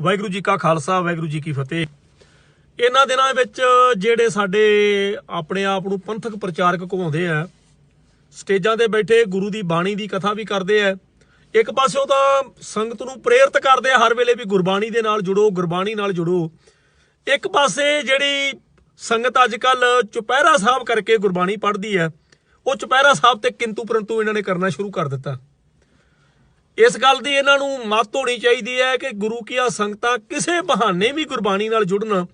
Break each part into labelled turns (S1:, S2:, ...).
S1: ਵਾਹਿਗੁਰੂ ਜੀ ਕਾ ਖਾਲਸਾ, ਵਾਹਿਗੁਰੂ ਜੀ ਕੀ ਫਤਿਹ। ਇਹਨਾਂ ਦਿਨਾਂ ਵਿੱਚ ਜਿਹੜੇ ਸਾਡੇ ਆਪਣੇ ਆਪ ਨੂੰ ਪੰਥਕ ਪ੍ਰਚਾਰਕ ਕਹਾਉਂਦੇ ਆ, ਸਟੇਜਾਂ ਤੇ ਬੈਠੇ ਗੁਰੂ ਦੀ ਬਾਣੀ ਦੀ ਕਥਾ ਵੀ ਕਰਦੇ ਆ, ਇੱਕ ਪਾਸੇ ਉਹ ਤਾਂ ਸੰਗਤ ਨੂੰ ਪ੍ਰੇਰਿਤ ਕਰਦੇ ਆ ਹਰ ਵੇਲੇ ਵੀ ਗੁਰਬਾਣੀ ਦੇ ਨਾਲ ਜੁੜੋ, ਗੁਰਬਾਣੀ ਨਾਲ ਜੁੜੋ। ਇੱਕ ਪਾਸੇ ਜਿਹੜੀ ਸੰਗਤ ਅੱਜ ਕੱਲ ਚੁਪਹਿਰਾ ਸਾਹਿਬ ਕਰਕੇ ਗੁਰਬਾਣੀ ਪੜ੍ਹਦੀ ਹੈ ਉਹ ਚੁਪਹਿਰਾ ਸਾਹਿਬ ਤੇ ਕਿੰਤੂ ਪਰੰਤੂ ਇਹਨਾਂ ਨੇ ਕਰਨਾ ਸ਼ੁਰੂ ਕਰ ਦਿੱਤਾ। ਇਸ ਗੱਲ ਦੀ ਇਹਨਾਂ ਨੂੰ ਮੱਤ ਹੋਣੀ ਚਾਹੀਦੀ ਹੈ ਕਿ ਗੁਰੂ ਕੀਆ ਸੰਗਤਾਂ ਕਿਸੇ ਬਹਾਨੇ ਵੀ ਗੁਰਬਾਣੀ ਨਾਲ ਜੁੜਨ।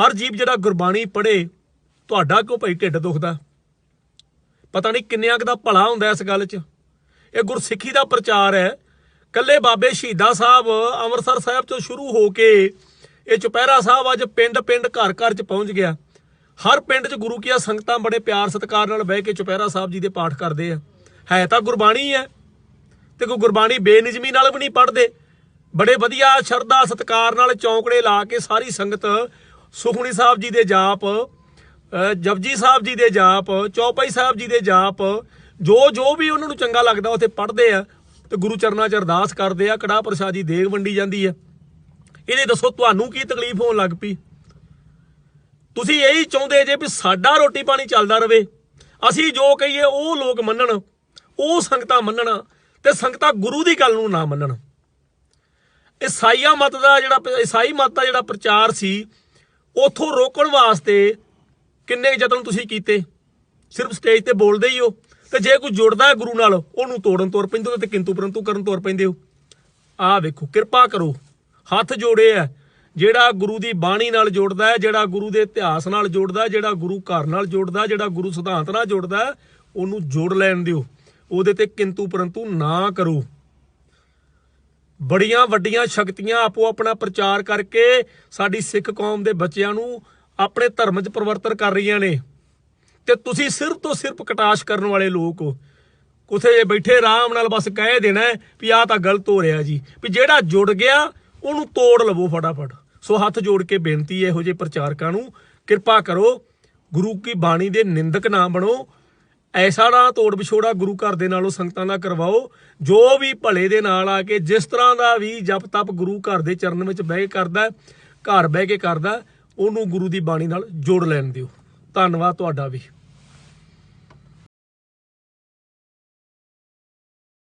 S1: ਹਰ ਜੀਵ ਜਿਹੜਾ ਗੁਰਬਾਣੀ ਪੜ੍ਹੇ, ਤੁਹਾਡਾ ਕਿਉਂ ਭਾਈ ਢਿੱਡ ਦੁਖਦਾ? ਪਤਾ ਨਹੀਂ ਕਿੰਨਿਆਂ ਕੁ ਦਾ ਭਲਾ ਹੁੰਦਾ ਇਸ ਗੱਲ 'ਚ। ਇਹ ਗੁਰਸਿੱਖੀ ਦਾ ਪ੍ਰਚਾਰ ਹੈ। ਕੱਲੇ ਬਾਬੇ ਸ਼ਹੀਦਾ ਸਾਹਿਬ ਅੰਮ੍ਰਿਤਸਰ ਸਾਹਿਬ ਤੋਂ ਸ਼ੁਰੂ ਹੋ ਕੇ ਇਹ ਚੁਪਹਿਰਾ ਸਾਹਿਬ ਅੱਜ ਪਿੰਡ-ਪਿੰਡ, ਘਰ-ਘਰ 'ਚ ਪਹੁੰਚ ਗਿਆ। ਹਰ ਪਿੰਡ 'ਚ ਗੁਰੂ ਕੀਆਂ ਸੰਗਤਾਂ ਬੜੇ ਪਿਆਰ ਸਤਿਕਾਰ ਨਾਲ ਬਹਿ ਕੇ ਚੁਪਹਿਰਾ ਸਾਹਿਬ ਜੀ ਦੇ ਪਾਠ ਕਰਦੇ ਆ। ਹੈ ਤਾਂ ਗੁਰਬਾਣੀ ਹੈ। ਤੇ ਕੋਈ ਗੁਰਬਾਣੀ ਬੇਨਿਜਮੀ ਨਾਲ ਵੀ ਨਹੀਂ ਪੜ੍ਹਦੇ। ਬੜੇ ਵਧੀਆ ਸ਼ਰਧਾ, ਸਤਕਾਰ ਨਾਲ ਚੌਂਕੜੇ ਲਾ ਕੇ ਸਾਰੀ ਸੰਗਤ ਸੁਖਮਨੀ ਸਾਹਿਬ ਜੀ ਦੇ ਜਾਪ ਜਪਜੀ ਸਾਹਿਬ ਜੀ ਦੇ ਜਾਪ, ਚੌਪਈ ਸਾਹਿਬ ਜੀ ਦੇ ਜਾਪ, ਜੋ ਜੋ ਵੀ ਉਹਨਾਂ ਨੂੰ ਚੰਗਾ ਲੱਗਦਾ ਉੱਥੇ ਪੜ੍ਹਦੇ ਆ। ਤੇ ਗੁਰੂ ਚਰਨਾਂ 'ਚ ਅਰਦਾਸ ਕਰਦੇ ਆ ਕੜਾ ਪ੍ਰਸ਼ਾਦੀ ਦੇਗ ਵੰਡੀ ਜਾਂਦੀ ਆ। ਇਹਦੇ ਦੱਸੋ ਤੁਹਾਨੂੰ ਕੀ ਤਕਲੀਫ ਹੋਣ ਲੱਗ ਪਈ? ਤੁਸੀਂ ਇਹੀ ਚਾਹੁੰਦੇ ਜੇ ਵੀ ਸਾਡਾ ਰੋਟੀ ਪਾਣੀ ਚੱਲਦਾ ਰਵੇ। ਅਸੀਂ ਜੋ ਕਹੀਏ ਉਹ ਲੋਕ ਮੰਨਣ, ਉਹ ਸੰਗਤਾਂ ਮੰਨਣ। ਤੇ ਸੰਗਤਾਂ ਗੁਰੂ ਦੀ ਗੱਲ ਨੂੰ ਨਾ ਮੰਨਣ। ਈਸਾਈਆ ਮਤ ਦਾ ਜਿਹੜਾ ਈਸਾਈ ਮਤ ਦਾ ਜਿਹੜਾ ਪ੍ਰਚਾਰ ਸੀ ਉਥੋਂ ਰੋਕਣ ਵਾਸਤੇ ਕਿੰਨੇ ਕੁ ਯਤਨ ਤੁਸੀਂ ਕੀਤੇ? ਸਿਰਫ ਸਟੇਜ ਤੇ ਬੋਲਦੇ ਹੀ ਹੋ। ਤੇ ਜੇ ਕੋਈ ਜੁੜਦਾ ਹੈ ਗੁਰੂ ਨਾਲ ਉਹਨੂੰ ਤੋੜਨ ਤੁਰ ਪੈਂਦੇ ਹੋ ਤੇ ਕਿੰਤੂ ਪਰੰਤੂ ਕਰਨ ਤੁਰ ਪੈਂਦੇ ਹੋ। ਆਹ ਵੇਖੋ ਕਿਰਪਾ ਕਰੋ। ਹੱਥ ਜੋੜੇ ਆ ਜਿਹੜਾ ਗੁਰੂ ਦੀ ਬਾਣੀ ਨਾਲ ਜੋੜਦਾ ਹੈ ਜਿਹੜਾ ਗੁਰੂ ਦੇ ਇਤਿਹਾਸ ਨਾਲ ਜੋੜਦਾ ਹੈ, ਜਿਹੜਾ ਗੁਰੂ ਘਰ ਨਾਲ ਜੋੜਦਾ ਹੈ, ਜਿਹੜਾ ਗੁਰੂ ਸਿਧਾਂਤ ਨਾਲ ਜੋੜਦਾ ਹੈ, ਉਹਨੂੰ ਜੋੜ ਲੈਣ ਦਿਓ। ਉਹਦੇ ਤੇ ਕਿੰਤੂ ਪਰੰਤੂ ਨਾ ਕਰੋ। ਬੜੀਆਂ ਵੱਡੀਆਂ ਸ਼ਕਤੀਆਂ ਆਪੋ ਆਪਣਾ ਪ੍ਰਚਾਰ ਕਰਕੇ ਸਾਡੀ ਸਿੱਖ ਕੌਮ ਦੇ ਬੱਚਿਆਂ ਨੂੰ ਆਪਣੇ ਧਰਮ 'ਚ ਪਰਿਵਰਤਨ ਕਰ ਰਹੀਆਂ ਨੇ। ਤੇ ਤੁਸੀਂ ਸਿਰਫ ਤੋਂ ਸਿਰਫ ਕਟਾਸ਼ ਕਰਨ ਵਾਲੇ ਲੋਕ ਹੋ। ਕੁਥੇ ਜੇ ਬੈਠੇ ਆਰਾਮ ਨਾਲ ਬਸ ਕਹਿ ਦੇਣਾ ਵੀ ਆਹ ਤਾਂ ਗਲਤ ਹੋ ਰਿਹਾ ਜੀ। ਵੀ ਜਿਹੜਾ ਜੁੜ ਗਿਆ, ਉਹਨੂੰ ਤੋੜ ਲਵੋ ਫਟਾਫਟ। ਸੋ ਹੱਥ ਜੋੜ ਕੇ ਬੇਨਤੀ ਹੈ ਇਹੋ ਜਿਹੇ ਪ੍ਰਚਾਰਕਾਂ ਨੂੰ, ਕਿਰਪਾ ਕਰੋ, ਗੁਰੂ ਕੀ ਬਾਣੀ ਦੇ ਨਿੰਦਕ ਨਾ ਬਣੋ ਐਸਾ ਨਾ ਤੋੜ ਵਿਛੋੜਾ ਗੁਰੂ ਘਰ ਦੇ ਨਾਲੋਂ ਸੰਗਤਾਂ ਦਾ ਕਰਵਾਓ, ਜੋ ਵੀ ਭਲੇ ਦੇ ਨਾਲ ਆ ਕੇ ਜਿਸ ਤਰ੍ਹਾਂ ਦਾ ਵੀ ਜਪ ਤਪ ਗੁਰੂ ਘਰ ਦੇ ਚਰਨ ਵਿੱਚ ਬਹਿ ਕੇ ਕਰਦਾ, ਘਰ ਬਹਿ ਕੇ ਕਰਦਾ, ਉਹਨੂੰ ਗੁਰੂ ਦੀ ਬਾਣੀ ਨਾਲ ਜੋੜ ਲੈਣ ਦਿਓ। ਧੰਨਵਾਦ ਤੁਹਾਡਾ ਵੀ।